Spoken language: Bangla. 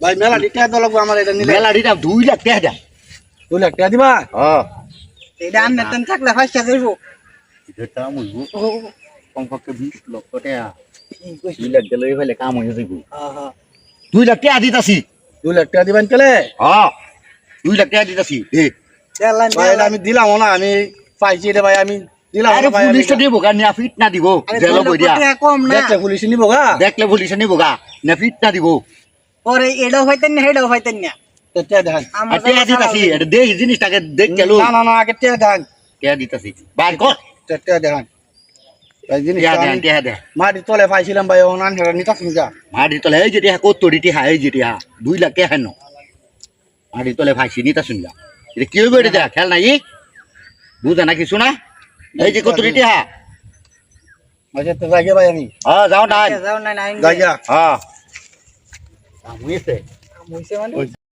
ভাই মেলা দিতে তো লাগবো আমার এটা নিলে। মেলা দিতাম দুই লাখ টাকা দেয়। দুই লাখ টাকা দিবা? হ্যাঁ এটা আন্নে তেন থাকলে ফাইসা যাইব এটা মুইব কমপক্ষে বিশ লক্ষ টাকা দুই লাখ গেলে ফেলে কাম হয়ে যাইব। দুই লাখ টাকা দিতাছি। দুই লাখ টাকা দিবেন কেলে? হ্যাঁ দুই লাখ টাকা দিতাছি। দে। ভাই আমি দিলাম না আমি পাইছি রে ভাই আমি দিলাম আরে আমি- দিব গা না ফিট না দিব। জেল বই দিয়া কম না। দেখলে পুলিশ নিব গা? দেখলে পুলিশ নিব গা না ফিট না দিব। পরে এটাও হইতেন না হেটাও হইতেন না তো টাকা দেখান আর টাকা দিতাছি এটা দে এই জিনিসটাকে দেখ গেল না না না আগে টাকা দেখান টাকা দিতাছি বার কর টাকা দেখান ভাই জিনিস টাকা দেন টাকা দে মাটি তলে পাইছিলাম ভাই ওনান হেরা নিতাম যা মাটি তলে এই যেটি কত রিটি হা এই যেটি হা দুই লাখ টাকা হেন মাটি তলে ভাইছি নিতা শুনলা এটা কি হইবে এটা খেল নাই বুঝা না কিছু না এই যে কত রিটি হা আচ্ছা তো যাই ভাই আমি হ্যাঁ যাও না যাও না না যাই গা হ্যাঁ A Moisés. A Moisés. Pues